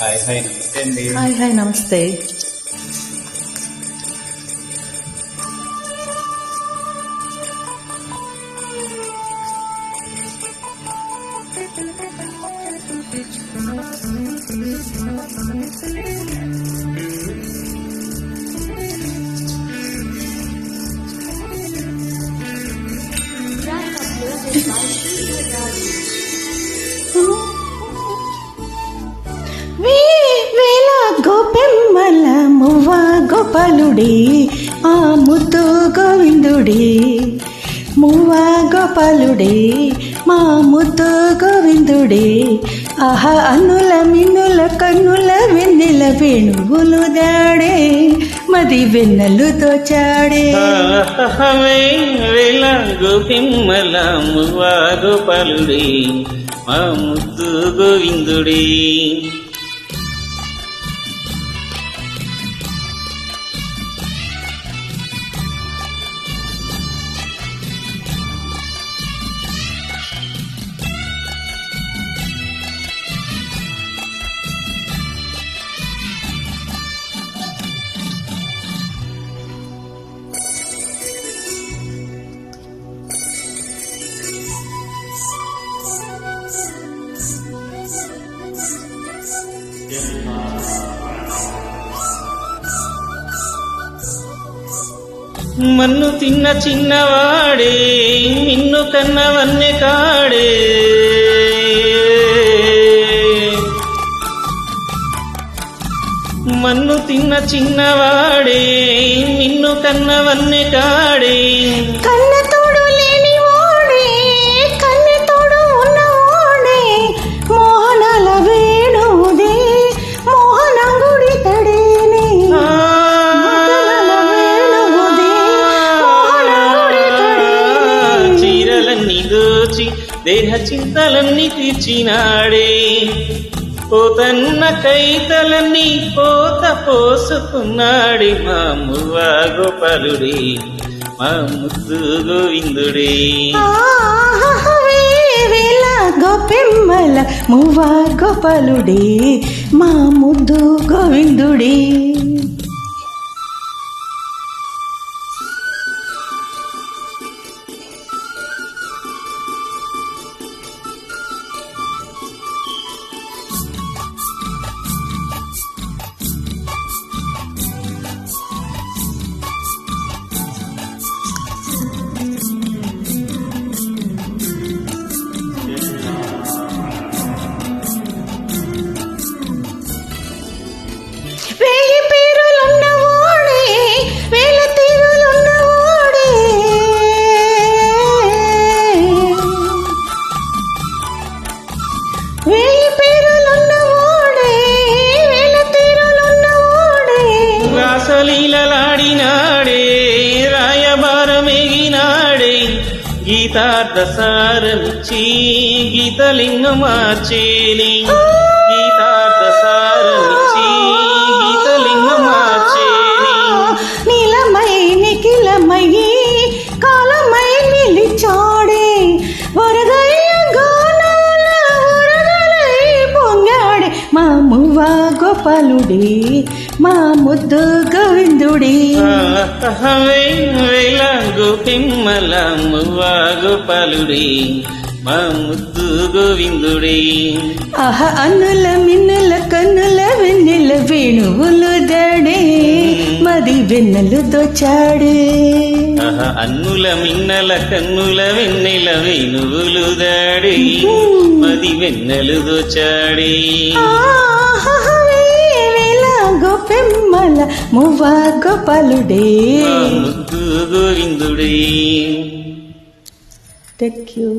Hi hi నమస్తే అండి hi hi నమస్తే వేల గోపెమ్మల మువ్వ గోపాలుడే ఆ ముద్దు గోవిందుడి. మువ్వ గోపాలుడి మా ముద్దు గోవిందుడి. ఆహా అన్నుల మిన్నుల కన్నుల వెన్నెల వేణువులు దాడే మది వెన్నెలు తోచాడే. వేళ గోపిమ్మల మువ్వ గోపాలుడే మా ముద్దు గోవిందుడి. మన్ను తిన్న చిన్నవాడే నిన్ను కన్నవన్నె కాడే. మన్ను తిన్న చిన్నవాడే నిన్ను కన్నవన్నె కాడే. కన్న దేహ చింతలన్నీ తీర్చినాడే పోతన్న కైతలన్నీ పోత పోసుకున్నాడే మా మువ్వ గోపాలుడే మా ముద్దు గోవిందుడే. గోపెమ్మల మువ్వ గోపాలుడే మా ముద్దు గోవిందుడే. రాసలీలలాడినాడే రాయబారమేగినాడే గీతార్థ సారమిచ్చి గీతలింగ మార్చేని గీతార్థ సారమిచ్చి గీతలింగ మార్చేని నీలమై నిఖిలమై మా మువ్వ గోపాలుడి మా ముద్దు గోవిందుడి. వేల గోపిమ్మల మువ్వ గోపాలుడి మా ముద్దు గోవిందుడే. ఆహ అన్నుల మిన్నుల కన్నుల వెన్నెల వేణువులు దడే మది వెన్నెలు దోచాడే. అన్నుల మిన్నల కన్నుల వెన్నెల వేణువులు దాడి. మది వెన్నెలు దోచాడి వేల గోపెమ్మల మువ్వ గోపాలుడే గోవిందుడే థ్యాంక్ యూ